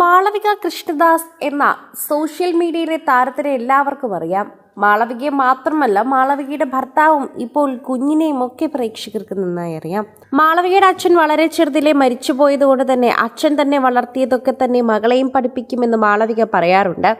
മാളവിക കൃഷ്ണദാസ് എന്ന സോഷ്യൽ മീഡിയയിലെ താരത്തിനെ എല്ലാവർക്കും അറിയാം. മാളവികയെ മാത്രമല്ല മാളവികയുടെ ഭർത്താവും ഇപ്പോൾ കുഞ്ഞിനെയും ഒക്കെ പ്രേക്ഷകർക്ക് നന്നായി അറിയാം. മാളവികയുടെ അച്ഛൻ വളരെ ചെറുതിലെ മരിച്ചുപോയതുകൊണ്ട് തന്നെ അച്ഛൻ തന്നെ വളർത്തിയതൊക്കെ തന്നെ മകളെയും പഠിപ്പിക്കുമെന്ന് മാളവിക പറയാറുണ്ട്.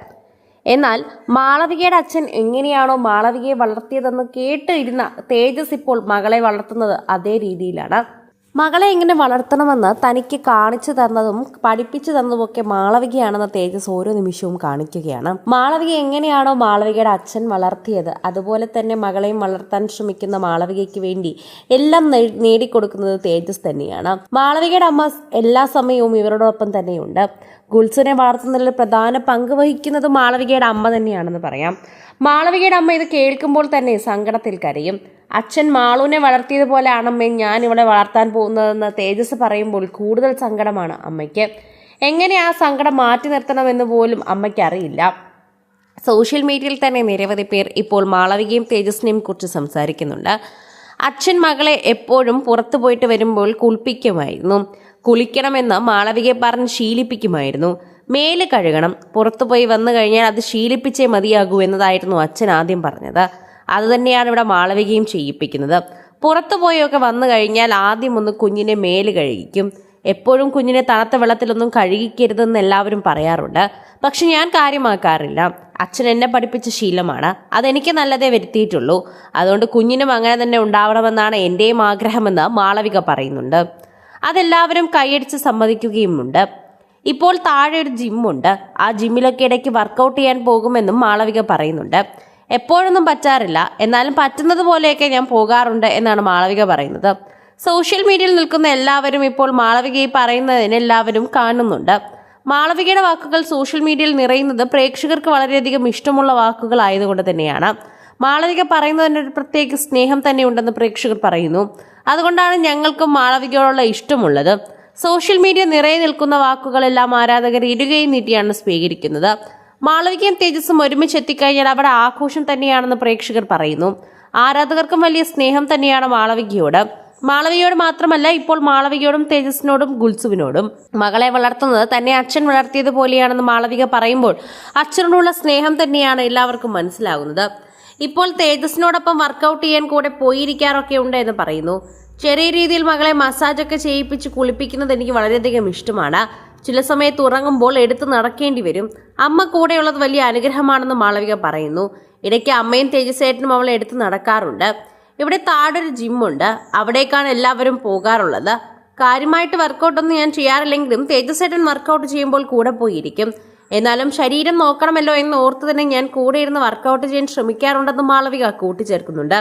എന്നാൽ മാളവികയുടെ അച്ഛൻ എങ്ങനെയാണോ മാളവികയെ വളർത്തിയതെന്ന് കേട്ടിരുന്ന തേജസ് ഇപ്പോൾ മകളെ വളർത്തുന്നത് അതേ രീതിയിലാണ്. മകളെ എങ്ങനെ വളർത്തണമെന്ന് തനിക്ക് കാണിച്ചു തന്നതും പഠിപ്പിച്ചു തന്നതുമൊക്കെ മാളവികയാണെന്ന തേജസ് ഓരോ നിമിഷവും കാണിക്കുകയാണ്. മാളവിക എങ്ങനെയാണോ മാളവികയുടെ അച്ഛൻ വളർത്തിയത് അതുപോലെ തന്നെ മകളെയും വളർത്താൻ ശ്രമിക്കുന്ന മാളവികയ്ക്ക് വേണ്ടി എല്ലാം നേടിക്കൊടുക്കുന്നത് തേജസ് തന്നെയാണ്. മാളവികയുടെ അമ്മ എല്ലാ സമയവും ഇവരോടൊപ്പം തന്നെയുണ്ട്. ഗുൽസനെ വളർത്തുന്നതിൽ പ്രധാന പങ്ക് വഹിക്കുന്നത് മാളവികയുടെ അമ്മ തന്നെയാണെന്ന് പറയാം. മാളവികയുടെ അമ്മ ഇത് കേൾക്കുമ്പോൾ തന്നെ സങ്കടത്തിൽ കരയും. അച്ഛൻ മാളുവിനെ വളർത്തിയതുപോലെ ആണമ്മേ ഞാൻ ഇവിടെ വളർത്താൻ പോകുന്നതെന്ന് തേജസ് പറയുമ്പോൾ കൂടുതൽ സങ്കടമാണ് അമ്മയ്ക്ക്. എങ്ങനെ ആ സങ്കടം മാറ്റി നിർത്തണമെന്ന് പോലും അമ്മയ്ക്കറിയില്ല സോഷ്യൽ മീഡിയയിൽ തന്നെ നിരവധി പേർ ഇപ്പോൾ മാളവികയും തേജസ്സിനെയും കുറിച്ച് സംസാരിക്കുന്നുണ്ട്. അച്ഛൻ മകളെ എപ്പോഴും പുറത്തു പോയിട്ട് വരുമ്പോൾ കുളിപ്പിക്കുമായിരുന്നു. കുളിക്കണമെന്ന് മാളവികയെ പറഞ്ഞ് ശീലിപ്പിക്കുമായിരുന്നു. മേൽ കഴുകണം. പുറത്തു പോയി വന്നു കഴിഞ്ഞാൽ അത് ശീലിപ്പിച്ചേ മതിയാകൂ എന്നതായിരുന്നു അച്ഛൻ ആദ്യം പറഞ്ഞത്. അത് തന്നെയാണ് ഇവിടെ മാളവികയും ചെയ്യിപ്പിക്കുന്നത്. പുറത്തു പോയൊക്കെ വന്നു കഴിഞ്ഞാൽ ആദ്യം ഒന്ന് കുഞ്ഞിനെ മേൽ കഴുകിക്കും. എപ്പോഴും കുഞ്ഞിനെ തണുത്ത വെള്ളത്തിലൊന്നും കഴുകിക്കരുതെന്ന് എല്ലാവരും പറയാറുണ്ട്. പക്ഷെ ഞാൻ കാര്യമാക്കാറില്ല. അച്ഛൻ എന്നെ പഠിപ്പിച്ച ശീലമാണ്. അതെനിക്ക് നല്ലതേ വരുത്തിയിട്ടുള്ളൂ. അതുകൊണ്ട് കുഞ്ഞിനും അങ്ങനെ തന്നെ ഉണ്ടാവണമെന്നാണ് എന്റെയും ആഗ്രഹമെന്ന് മാളവിക പറയുന്നുണ്ട്. അതെല്ലാവരും കൈയടിച്ച് സമ്മതിക്കുകയുമുണ്ട്. ഇപ്പോൾ താഴെ ഒരു ജിമ്മുണ്ട്. ആ ജിമ്മിലൊക്കെ ഇടയ്ക്ക് വർക്കൗട്ട് ചെയ്യാൻ പോകുമെന്നും മാളവിക പറയുന്നുണ്ട്. എപ്പോഴൊന്നും പറ്റാറില്ല. എന്നാലും പറ്റുന്നത് പോലെയൊക്കെ ഞാൻ പോകാറുണ്ട് എന്നാണ് മാളവിക പറയുന്നത്. സോഷ്യൽ മീഡിയയിൽ നിൽക്കുന്ന എല്ലാവരും ഇപ്പോൾ മാളവികയെ പറയുന്നതിന് എല്ലാവരും കാണുന്നുണ്ട്. മാളവികയുടെ വാക്കുകൾ സോഷ്യൽ മീഡിയയിൽ നിറയുന്നത് പ്രേക്ഷകർക്ക് വളരെയധികം ഇഷ്ടമുള്ള വാക്കുകൾ ആയതുകൊണ്ട് തന്നെയാണ്. മാളവിക പറയുന്നതിന് ഒരു പ്രത്യേക സ്നേഹം തന്നെ ഉണ്ടെന്ന് പ്രേക്ഷകർ പറയുന്നു. അതുകൊണ്ടാണ് ഞങ്ങൾക്കും മാളവികയോടുള്ള ഇഷ്ടമുള്ളത്. സോഷ്യൽ മീഡിയ നിറയെ നിൽക്കുന്ന വാക്കുകളെല്ലാം ആരാധകർ ഇരുകയും നീട്ടിയാണ് സ്വീകരിക്കുന്നത്. മാളവികയും തേജസ്സും ഒരുമിച്ച് എത്തിക്കഴിഞ്ഞാൽ അവിടെ ആഘോഷം തന്നെയാണെന്ന് പ്രേക്ഷകർ പറയുന്നു. ആരാധകർക്കും വലിയ സ്നേഹം തന്നെയാണ് മാളവികയോട്. മാളവിയോട് മാത്രമല്ല ഇപ്പോൾ മാളവികയോടും തേജസ്സിനോടും ഗുൽസുവിനോടും. മകളെ വളർത്തുന്നത് തന്നെ അച്ഛൻ വളർത്തിയതുപോലെയാണെന്ന് മാളവിക പറയുമ്പോൾ അച്ഛനോടുള്ള സ്നേഹം തന്നെയാണ് എല്ലാവർക്കും മനസ്സിലാകുന്നത്. ഇപ്പോൾ തേജസ്സിനോടൊപ്പം വർക്കൗട്ട് ചെയ്യാൻ കൂടെ പോയിരിക്കാറൊക്കെ ഉണ്ട് എന്ന് പറയുന്നു. ചെറിയ രീതിയിൽ മകളെ മസാജൊക്കെ ചെയ്യിപ്പിച്ച് കുളിപ്പിക്കുന്നത് എനിക്ക് വളരെയധികം ഇഷ്ടമാണ്. ചില സമയത്ത് ഉറങ്ങുമ്പോൾ എടുത്ത് നടക്കേണ്ടി വരും. അമ്മ കൂടെയുള്ളത് വലിയ അനുഗ്രഹമാണെന്ന് മാളവിക പറയുന്നു. ഇടയ്ക്ക് അമ്മയും തേജസേട്ടനും അവളെ എടുത്ത് നടക്കാറുണ്ട്. ഇവിടെ താഴൊരു ജിമ്മുണ്ട് അവിടേക്കാണ് എല്ലാവരും പോകാറുള്ളത്. കാര്യമായിട്ട് വർക്കൗട്ടൊന്നും ഞാൻ ചെയ്യാറില്ലെങ്കിലും തേജസേട്ടൻ വർക്കൗട്ട് ചെയ്യുമ്പോൾ കൂടെ പോയിരിക്കും. എന്നാലും ശരീരം നോക്കണമല്ലോ എന്ന് ഓർത്ത് തന്നെ ഞാൻ കൂടെ ഇരുന്ന് വർക്കൗട്ട് ചെയ്യാൻ ശ്രമിക്കാറുണ്ടെന്ന് മാളവിക കൂട്ടിച്ചേർക്കുന്നുണ്ട്.